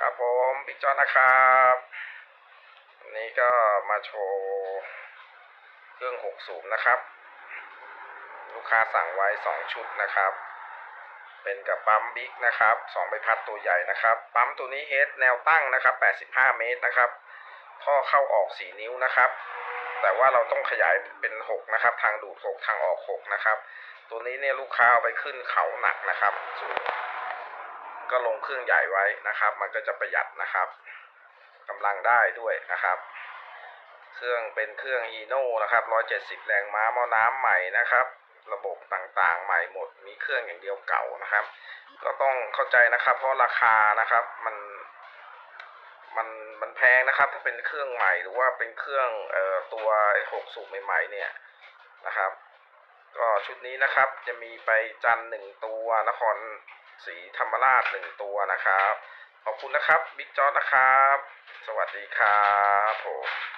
ครับผมบิ๊กจอนนะครับวันนี้ก็มาโชว์เครื่องหกสูบนะครับ ลูกค้าสั่งไว้สองชุดนะครับ เป็นกับปั๊มบิ๊กนะครับสองใบพัดตัวใหญ่นะครับ ปั๊มตัวนี้เฮดแนวตั้งนะครับ85เมตรนะครับ ท่อเข้าออก4นิ้วนะครับ แต่ว่าเราต้องขยายเป็น6นะครับ ทางดูด6ทางออก6นะครับ ตัวนี้เนี่ยลูกค้าเอาไปขึ้นเขาหนักนะครับสูง ก็ลงเครื่องใหญ่ไว้นะครับ มันก็จะประหยัดนะครับกำลังได้ด้วยนะครับ เครื่องเป็นเครื่องฮีโน่นะครับ 170 แรงม้าหม้อน้ำใหม่นะครับ ระบบต่างๆใหม่หมด มีเครื่องอย่างเดียวเก่านะครับ ก็ต้องเข้าใจนะครับ เพราะราคานะครับมันมันมันแพงนะครับ ถ้าเป็นเครื่องใหม่หรือว่าเป็นเครื่องเอ่อตัวหกสูบใหม่ๆเนี่ยนะครับ ก็ชุดนี้นะครับจะมีไปจันหนึ่งตัวนคร ศรีธรรมราชหนึ่งตัวนะครับ ขอบคุณนะครับบิ๊กจอร์นะครับ สวัสดีครับผม